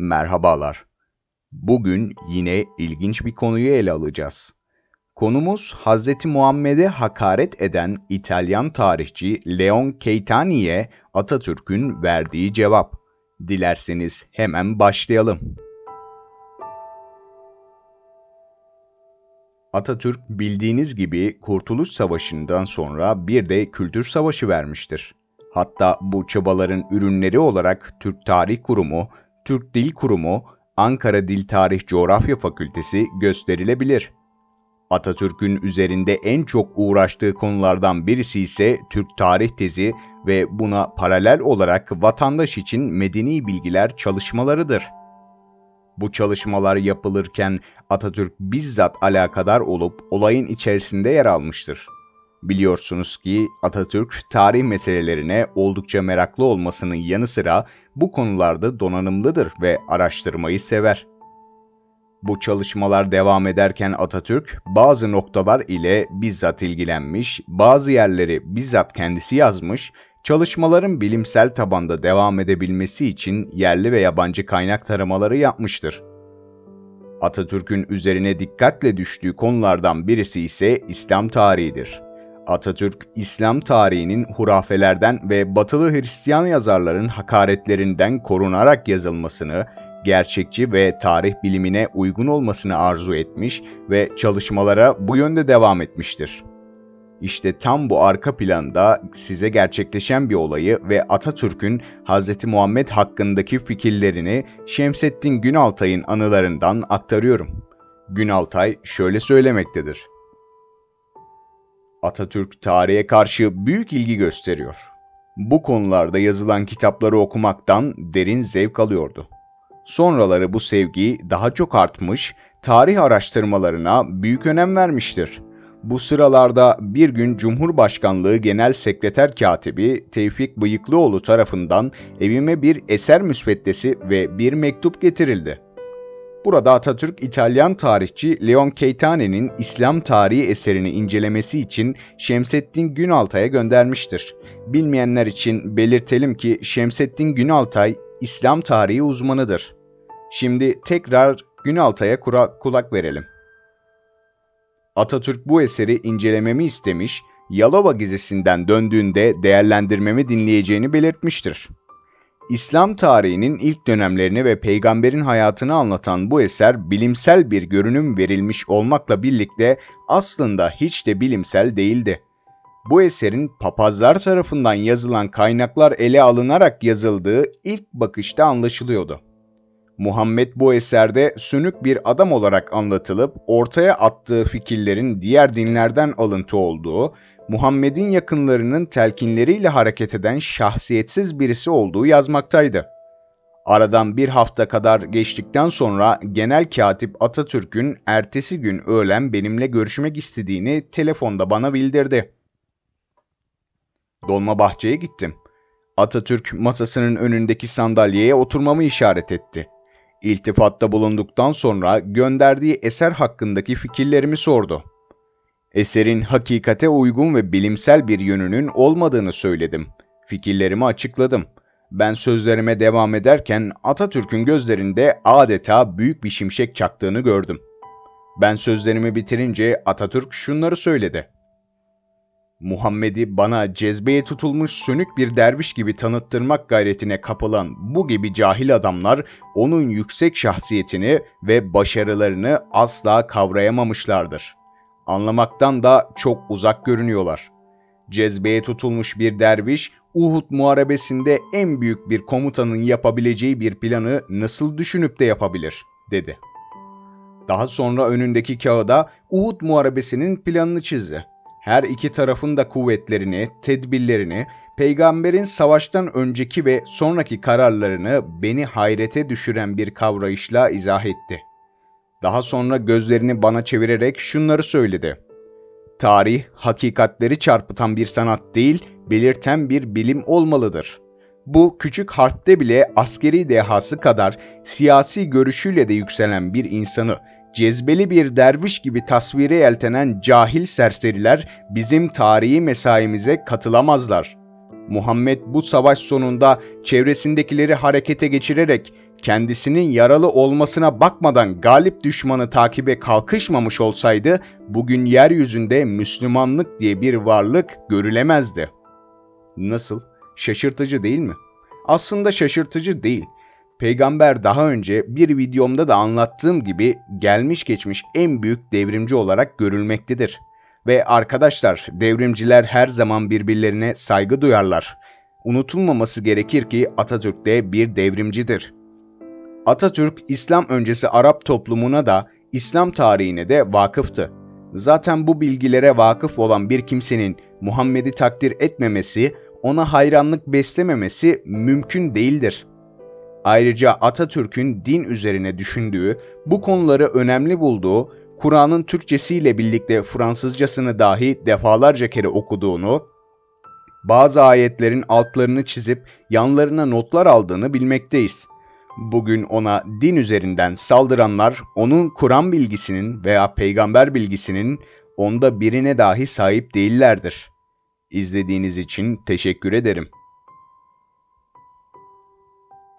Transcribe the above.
Merhabalar. Bugün yine ilginç bir konuyu ele alacağız. Konumuz Hz. Muhammed'e hakaret eden İtalyan tarihçi Leon Keitani'ye Atatürk'ün verdiği cevap. Dilerseniz hemen başlayalım. Atatürk bildiğiniz gibi Kurtuluş Savaşı'ndan sonra bir de Kültür Savaşı vermiştir. Hatta bu çabaların ürünleri olarak Türk Tarih Kurumu, Türk Dil Kurumu, Ankara Dil Tarih Coğrafya Fakültesi gösterilebilir. Atatürk'ün üzerinde en çok uğraştığı konulardan birisi ise Türk tarih tezi ve buna paralel olarak vatandaş için medeni bilgiler çalışmalarıdır. Bu çalışmalar yapılırken Atatürk bizzat alakadar olup olayın içerisinde yer almıştır. Biliyorsunuz ki Atatürk tarih meselelerine oldukça meraklı olmasının yanı sıra bu konularda donanımlıdır ve araştırmayı sever. Bu çalışmalar devam ederken Atatürk bazı noktalar ile bizzat ilgilenmiş, bazı yerleri bizzat kendisi yazmış, çalışmaların bilimsel tabanda devam edebilmesi için yerli ve yabancı kaynak taramaları yapmıştır. Atatürk'ün üzerine dikkatle düştüğü konulardan birisi ise İslam tarihidir. Atatürk, İslam tarihinin hurafelerden ve batılı Hristiyan yazarların hakaretlerinden korunarak yazılmasını, gerçekçi ve tarih bilimine uygun olmasını arzu etmiş ve çalışmalara bu yönde devam etmiştir. İşte tam bu arka planda size gerçekleşen bir olayı ve Atatürk'ün Hz. Muhammed hakkındaki fikirlerini Şemsettin Günaltay'ın anılarından aktarıyorum. Günaltay şöyle söylemektedir. Atatürk tarihe karşı büyük ilgi gösteriyor. Bu konularda yazılan kitapları okumaktan derin zevk alıyordu. Sonraları bu sevgi daha çok artmış, tarih araştırmalarına büyük önem vermiştir. Bu sıralarda bir gün Cumhurbaşkanlığı Genel Sekreter Katibi Tevfik Bıyıklıoğlu tarafından evime bir eser müsveddesi ve bir mektup getirildi. Burada Atatürk, İtalyan tarihçi Leon Keitane'nin İslam tarihi eserini incelemesi için Şemsettin Günaltay'a göndermiştir. Bilmeyenler için belirtelim ki Şemsettin Günaltay İslam tarihi uzmanıdır. Şimdi tekrar Günaltay'a kulak verelim. Atatürk bu eseri incelememi istemiş, Yalova gezisinden döndüğünde değerlendirmemi dinleyeceğini belirtmiştir. İslam tarihinin ilk dönemlerini ve peygamberin hayatını anlatan bu eser bilimsel bir görünüm verilmiş olmakla birlikte aslında hiç de bilimsel değildi. Bu eserin papazlar tarafından yazılan kaynaklar ele alınarak yazıldığı ilk bakışta anlaşılıyordu. Muhammed bu eserde sönük bir adam olarak anlatılıp ortaya attığı fikirlerin diğer dinlerden alıntı olduğu, Muhammed'in yakınlarının telkinleriyle hareket eden şahsiyetsiz birisi olduğu yazmaktaydı. Aradan bir hafta kadar geçtikten sonra genel katip Atatürk'ün ertesi gün öğlen benimle görüşmek istediğini telefonda bana bildirdi. Dolmabahçe'ye gittim. Atatürk masasının önündeki sandalyeye oturmamı işaret etti. İltifatta bulunduktan sonra gönderdiği eser hakkındaki fikirlerimi sordu. Eserin hakikate uygun ve bilimsel bir yönünün olmadığını söyledim. Fikirlerimi açıkladım. Ben sözlerime devam ederken Atatürk'ün gözlerinde adeta büyük bir şimşek çaktığını gördüm. Ben sözlerimi bitirince Atatürk şunları söyledi. Muhammed'i bana cezbeye tutulmuş sönük bir derviş gibi tanıttırmak gayretine kapılan bu gibi cahil adamlar onun yüksek şahsiyetini ve başarılarını asla kavrayamamışlardır. Anlamaktan da çok uzak görünüyorlar. Cezbeye tutulmuş bir derviş Uhud muharebesinde en büyük bir komutanın yapabileceği bir planı nasıl düşünüp de yapabilir, dedi. Daha sonra önündeki kağıda Uhud muharebesinin planını çizdi her iki tarafın da kuvvetlerini, tedbirlerini, peygamberin savaştan önceki ve sonraki kararlarını beni hayrete düşüren bir kavrayışla izah etti. Daha sonra gözlerini bana çevirerek şunları söyledi. Tarih, hakikatleri çarpıtan bir sanat değil, belirten bir bilim olmalıdır. Bu küçük harpte bile askeri dehası kadar siyasi görüşüyle de yükselen bir insanı cezbeli bir derviş gibi tasvire yeltenen cahil serseriler bizim tarihi mesaimize katılamazlar. Muhammed bu savaş sonunda çevresindekileri harekete geçirerek kendisinin yaralı olmasına bakmadan galip düşmanı takibe kalkışmamış olsaydı bugün yeryüzünde Müslümanlık diye bir varlık görülemezdi. Nasıl? Şaşırtıcı değil mi? Aslında şaşırtıcı değil. Peygamber daha önce bir videomda da anlattığım gibi gelmiş geçmiş en büyük devrimci olarak görülmektedir. Ve arkadaşlar devrimciler her zaman birbirlerine saygı duyarlar. Unutulmaması gerekir ki Atatürk de bir devrimcidir. Atatürk İslam öncesi Arap toplumuna da İslam tarihine de vakıftı. Zaten bu bilgilere vakıf olan bir kimsenin Muhammed'i takdir etmemesi, ona hayranlık beslememesi mümkün değildir. Ayrıca Atatürk'ün din üzerine düşündüğü, bu konuları önemli bulduğu, Kur'an'ın Türkçesiyle birlikte Fransızcasını dahi defalarca kere okuduğunu, bazı ayetlerin altlarını çizip yanlarına notlar aldığını bilmekteyiz. Bugün ona din üzerinden saldıranlar onun Kur'an bilgisinin veya peygamber bilgisinin onda birine dahi sahip değillerdir. İzlediğiniz için teşekkür ederim.